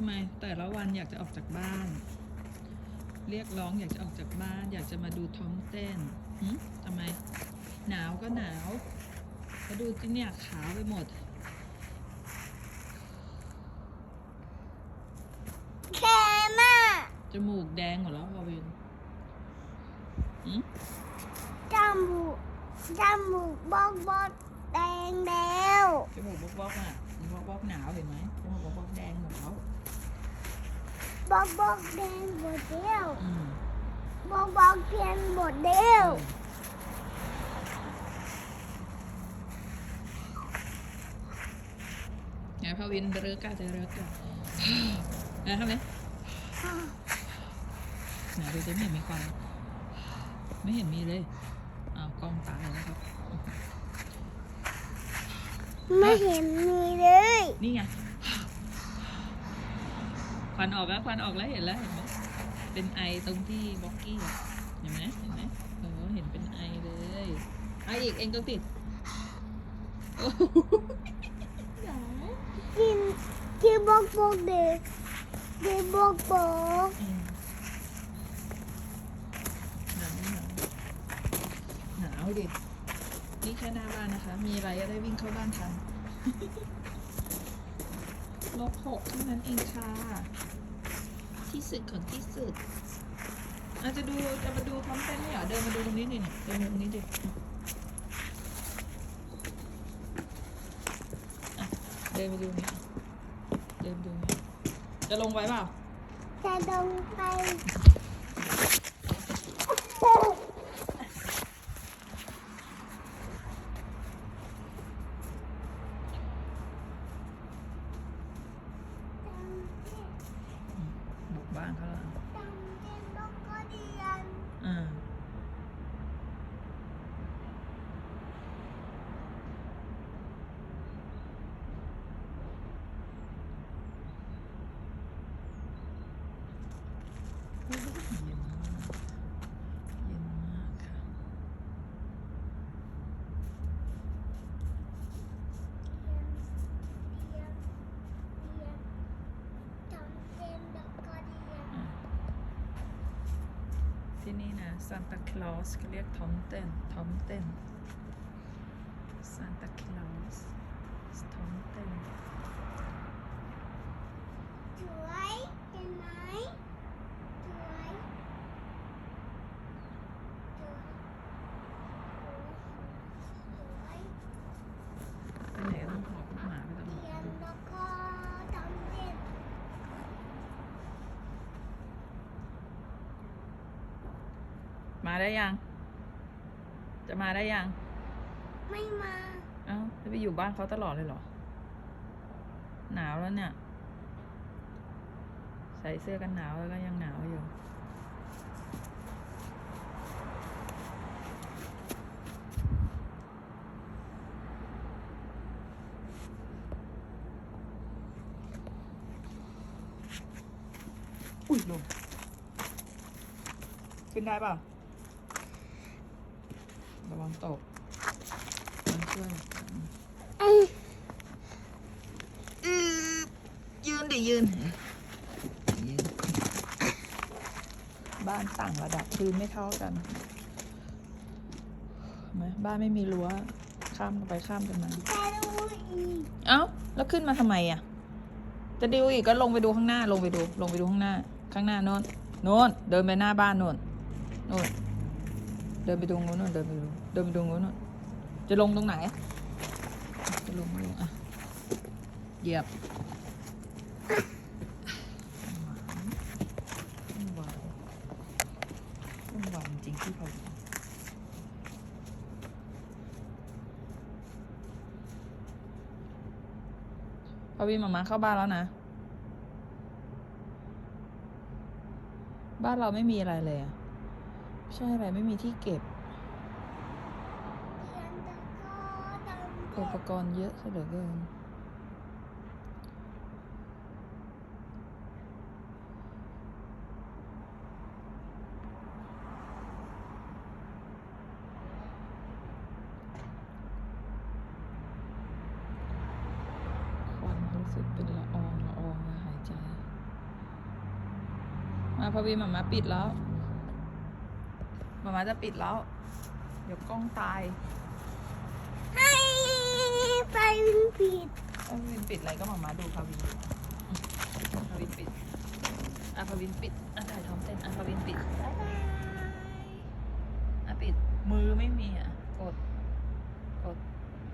ำไมแต่ละวันอยากจะออกจากบ้าน เรียกร้องอยากจะออกจากบ้าน อยากจะมาดูท้องเต้นหึทำไม หนาวก็หนาวมาดูจิเนี่ยขาวไปหมดแค่มากจมูกแดงหมดแล้วพอวินหึจมูกจมูกบอกบอกแดงแล้วจมูกบกบกอะบกบกหนาวเห็นไหมจมูกบกบกแดงหมดแล้ว บอกบอกแดงหมดแล้วอืมบอกบอกเพียนหมดแล้วไงพอวินเรือกาจะเรือกาแล้วทำไมไหนดูจะไม่เห็นมีควันไม่เห็นมีเลยอ้าวกล้องตายแล้วครับ ไม่เห็นมีเลย นี่ไง ควันออกแล้วควันออกแล้วเห็นแล้วเห็นไหมเป็นไอตรงที่บล็อกกี้อะเห็นไหมเห็นไหมเออเห็นเป็นไอเลยเอาอีกเองก็ติดโอ้โหกินที่บอกบอกเด็กเด็กบอกบอกอืมหนาวหนาวหนาวดินี่แค่หน้าบ้านนะคะ มีอะไรก็ได้วิ่งเข้าบ้านทัน ลบหกเท่านั้นเองค่ะ ที่สุดของที่สุดอาจจะดูจะมาดูพร้อมเต้นไม่เหรอเดินมาดูตรงนี้ดิเนี่ยเดินมาตรงนี้ดิเดินมาดูนี่เดินดูนี่จะลงไปเปล่าจะลงไป บุกบ้านเขาแล้ว จำเป็นบอกก็เรียน อ่าเย็นมากเย็นมากค่ะ เรียนเรียนจำเป็นบอกก็เรียน อะ ที่นี่นะซานตาคลอสเขาเรียกทอมเต้นทอมเต้นซานตาคลอสทอมเต้น สวยเห็นไหมสวยสวย ไปไหนก็ต้องขอพวกหมาไปตลอด เรียนแล้วก็จำเป็น มาได้ยัง จะมาได้ยัง ไม่มาเอ้าจะไปอยู่บ้านเขาตลอดเลยเหรอ หนาวแล้วเนี่ย ใส่เสื้อกันหนาวแล้วก็ยังหนาวอยู่ อุ้ยลงขึ้นได้เปล่า ระวังตกมันช่วยเอ้ยอือยืนดิยืนยืน บ้านต่างระดับพื้นไม่เท่ากันเห็นไหมบ้านไม่มีรั้ว ข้ามกันไปข้ามกันมาแต่ดูอีกเอ้า แล้วขึ้นมาทำไมอะ จะดิวอีกก็ลงไปดูข้างหน้า ลงไปดู ลงไปดูข้างหน้า ข้างหน้าโน่นโน่นเดินไปหน้าบ้านโน่นโน่น เดินไปดูงูนโน่นเดินไปดูเดินไปดูงูนโน่นจะลงตรงไหน จะลงไม่ลงอะเหยียบวุ่นวายวุ่นวายจริงๆที่พอดีพอวินมามาเข้าบ้านแล้วนะ บ้านเราไม่มีอะไรเลยอะ ใช่อะไรไม่มีที่เก็บ อุปกรณ์เยอะซะเหลือเกินควันรู้สึกเป็นละอองละอองแล้วหายใจ มาพวินหมามาปิดแล้ว มามาจะปิดแล้ว เดี๋ยวกล้องตาย ให้ไปวินผิดพวินปิดอะไรก็หมามาดูพวินดูพวินปิดอะพวินปิดอะถ่ายท้องเต้นอะพวินปิดบ๊ายบายอะปิดมือไม่มีอะ